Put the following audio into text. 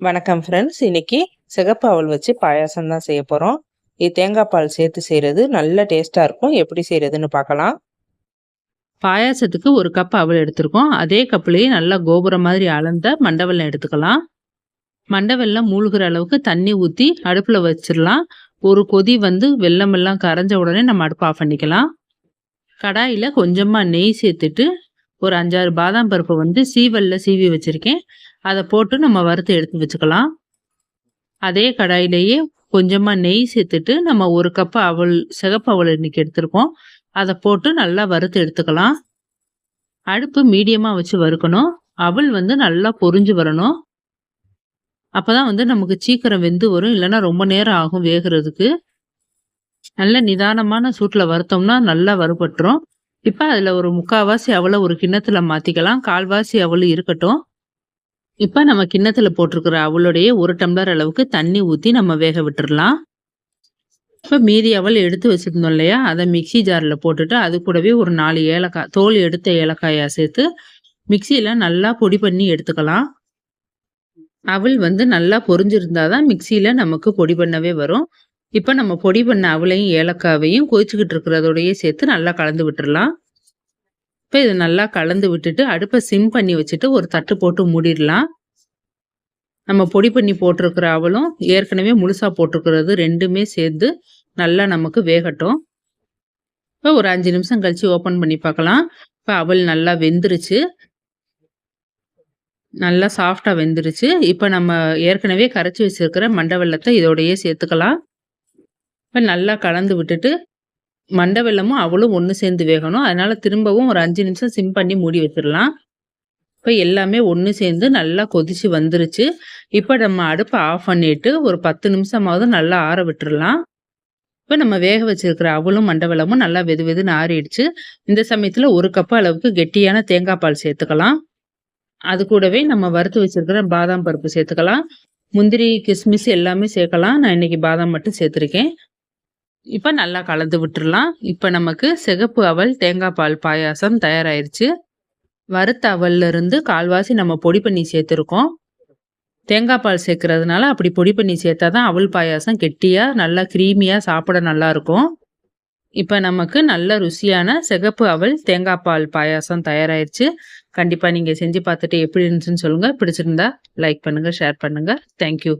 வணக்கம் ஃப்ரெண்ட்ஸ் இன்னைக்கு சிகப்பு அவல் வச்சு பாயாசம் தான் செய்ய போகிறோம் இது தேங்காய் பால் சேர்த்து செய்கிறது நல்ல டேஸ்ட்டாக இருக்கும். எப்படி செய்கிறதுன்னு பார்க்கலாம். பாயாசத்துக்கு ஒரு கப் அவல் எடுத்திருக்கோம். அதே கப்லேயே நல்லா கோபுரம் மாதிரி அளந்த மண்டவெல்லம் எடுத்துக்கலாம். மண்டவெல்லம் மூழ்கிற அளவுக்கு தண்ணி ஊற்றி அடுப்பில் வச்சிடலாம். ஒரு கொதி வந்து வெள்ளமெல்லாம் கரைஞ்ச உடனே நம்ம அடுப்பு ஆஃப் பண்ணிக்கலாம். கடாயில் கொஞ்சமாக நெய் சேர்த்துட்டு ஒரு அஞ்சாறு பாதாம் பருப்பை வந்து சீவலில் சீவி வச்சுருக்கேன். அதை போட்டு நம்ம வறுத்து எடுத்து வச்சுக்கலாம். அதே கடாயிலேயே கொஞ்சமாக நெய் சேர்த்துட்டு நம்ம ஒரு கப்பு அவள் சிகப்பு அவள் இன்னைக்கு எடுத்திருக்கோம். அதை போட்டு நல்லா வறுத்து எடுத்துக்கலாம். அடுப்பு மீடியமாக வச்சு வறுக்கணும். அவள் வந்து நல்லா பொறிஞ்சு வரணும். அப்போ தான் வந்து நமக்கு சீக்கிரம் வெந்து வரும். இல்லைன்னா ரொம்ப நேரம் ஆகும் வேகிறதுக்கு. நல்ல நிதானமான சூட்டில் வறுத்தோம்னா நல்லா வறுபட்டுரும். இப்போ அதில் ஒரு முக்கால்வாசி அவளை ஒரு கிண்ணத்தில் மாற்றிக்கலாம் கால்வாசி அவள் இருக்கட்டும். இப்போ நம்ம கிண்ணத்தில் போட்டிருக்கிற அவளுடைய ஒரு டம்ளர் அளவுக்கு தண்ணி ஊற்றி நம்ம வேக விட்டுடலாம் இப்போ மீதி அவள் எடுத்து வச்சுருந்தோம் இல்லையா? அதை மிக்சி ஜாரில் போட்டுட்டு அது கூடவே ஒரு நாலு ஏலக்காய் தோல் எடுத்த ஏலக்காயாக சேர்த்து மிக்சியில் நல்லா பொடி பண்ணி எடுத்துக்கலாம். அவள் வந்து நல்லா பொறிஞ்சிருந்தா தான் மிக்சியில் நமக்கு பொடி பண்ணவே வரும். இப்போ நம்ம பொடி பண்ண அவளையும் ஏலக்காவையும் கொதிச்சுக்கிட்டு இருக்கிறதோடையே சேர்த்து நல்லா கலந்து விட்டுடலாம் இப்போ இது நல்லா கலந்து விட்டுட்டு அடுப்பை சிம் பண்ணி வச்சுட்டு ஒரு தட்டு போட்டு மூடிடலாம். நம்ம பொடி பண்ணி போட்டிருக்கிற அவளும் ஏற்கனவே முழுசாக போட்டிருக்கிறது ரெண்டுமே சேர்த்து நல்லா நமக்கு வேகட்டும். இப்போ ஒரு அஞ்சு நிமிஷம் கழித்து ஓப்பன் பண்ணி பார்க்கலாம். இப்போ அவள் நல்லா வெந்துருச்சு. நல்லா சாஃப்டாக வெந்துருச்சு. இப்போ நம்ம ஏற்கனவே கரைச்சி வச்சுருக்கிற மண்டவெள்ளத்தை இதோடையே சேர்த்துக்கலாம். இப்போ நல்லா கலந்து விட்டுட்டு மண்டை வெள்ளமும் அவளும் ஒன்று சேர்ந்து வேகணும். அதனால திரும்பவும் ஒரு அஞ்சு நிமிஷம் சிம் பண்ணி மூடி வச்சிடலாம். இப்போ எல்லாமே ஒன்று சேர்ந்து நல்லா கொதிச்சு வந்துருச்சு. இப்போ நம்ம அடுப்பை ஆஃப் பண்ணிட்டு ஒரு பத்து நிமிஷமாவது நல்லா ஆற விட்டுடலாம். இப்போ நம்ம வேக வச்சிருக்கிற அவளும் மண்டவளமும் நல்லா வெது வெதுன்னு ஆறிடுச்சு. இந்த சமயத்தில் ஒரு கப் அளவுக்கு கெட்டியான தேங்காய் பால் சேர்த்துக்கலாம். அது கூடவே நம்ம வறுத்து வச்சிருக்கிற பாதாம் பருப்பு சேர்த்துக்கலாம். முந்திரி கிஸ்மிஸ் எல்லாமே சேர்க்கலாம். நான் இன்னைக்கு பாதாம் மட்டும் சேர்த்துருக்கேன். இப்போ நல்லா கலந்து விட்டுடலாம் இப்போ நமக்கு சிகப்பு அவல் தேங்காய் பால் பாயாசம் தயாராயிருச்சு. வறுத்த அவல்லருந்து கால்வாசி நம்ம பொடி பண்ணி சேர்த்துருக்கோம். தேங்காய் பால் சேர்க்கறதுனால அப்படி பொடி பண்ணி சேர்த்தா தான் அவல் பாயாசம் கெட்டியாக நல்லா க்ரீமியாக சாப்பிட நல்லாயிருக்கும் இப்போ நமக்கு நல்ல ருசியான சிகப்பு அவல் தேங்காய் பால் பாயாசம் தயாராயிருச்சு. கண்டிப்பாக நீங்கள் செஞ்சு பார்த்துட்டு எப்படி இருந்துச்சுன்னு சொல்லுங்கள் பிடிச்சிருந்தா லைக் பண்ணுங்கள் ஷேர் பண்ணுங்கள் தேங்க்யூ